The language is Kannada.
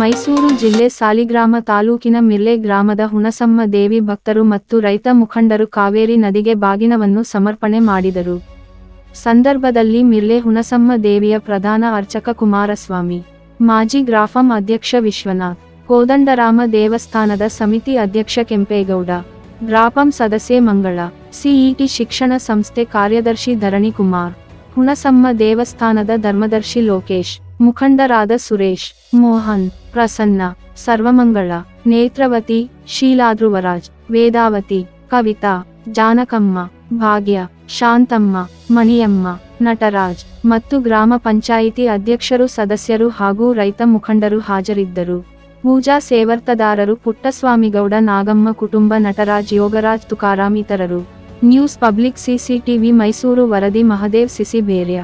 ಮೈಸೂರು ಜಿಲ್ಲೆ ಸಾಲಿಗ್ರಾಮ ತಾಲೂಕಿನ ಮಿರ್ಲೆ ಗ್ರಾಮದ ಹುಣಸಮ್ಮ ದೇವಿ ಭಕ್ತರು ಮತ್ತು ರೈತ ಮುಖಂಡರು ಕಾವೇರಿ ನದಿಗೆ ಬಾಗಿನವನ್ನು ಸಮರ್ಪಣೆ ಮಾಡಿದರು. ಸಂದರ್ಭದಲ್ಲಿ ಮಿರ್ಲೆ ಹುಣಸಮ್ಮ ದೇವಿಯ ಪ್ರಧಾನ ಅರ್ಚಕ ಕುಮಾರಸ್ವಾಮಿ, ಮಾಜಿ ಗ್ರಾಫಂ ಅಧ್ಯಕ್ಷ ವಿಶ್ವನಾಥ್, ಕೋದಂಡರಾಮ ದೇವಸ್ಥಾನದ ಸಮಿತಿ ಅಧ್ಯಕ್ಷ ಕೆಂಪೇಗೌಡ, ಗ್ರಾಪಂ ಸದಸ್ಯೆ ಮಂಗಳ, ಸಿಇಟಿ ಶಿಕ್ಷಣ ಸಂಸ್ಥೆ ಕಾರ್ಯದರ್ಶಿ ಧರಣಿ ಕುಮಾರ್ ಹುಣಸಮ್ಮ ದೇವಸ್ಥಾನದ ಧರ್ಮದರ್ಶಿ ಲೋಕೇಶ್, ಮುಖಂಡರಾದ ಸುರೇಶ್, ಮೋಹನ್, ಪ್ರಸನ್ನ, ಸರ್ವಮಂಗಳ, ನೇತ್ರವತಿ, ಶೀಲಾಧ್ರುವರಾಜ್, ವೇದಾವತಿ, ಕವಿತಾ, ಜಾನಕಮ್ಮ, ಭಾಗ್ಯ, ಶಾಂತಮ್ಮ, ಮಣಿಯಮ್ಮ, ನಟರಾಜ್ ಮತ್ತು ಗ್ರಾಮ ಪಂಚಾಯಿತಿ ಅಧ್ಯಕ್ಷರು ಸದಸ್ಯರು ಹಾಗೂ ರೈತ ಮುಖಂಡರು ಹಾಜರಿದ್ದರು. ಪೂಜಾ ಸೇವರ್ತದಾರರು ಪುಟ್ಟಸ್ವಾಮಿಗೌಡ ನಾಗಮ್ಮ ಕುಟುಂಬ ನಟರಾಜ್ ಯೋಗರಾಜ್ ತುಕಾರಾಮ್ ಇತರರು. ನ್ಯೂಸ್ ಪಬ್ಲಿಕ್ ಸಿಸಿಟಿವಿ ಮೈಸೂರು ವರದಿ ಮಹದೇವ್ ಸಿಸಿ ಬೇರ್ಯ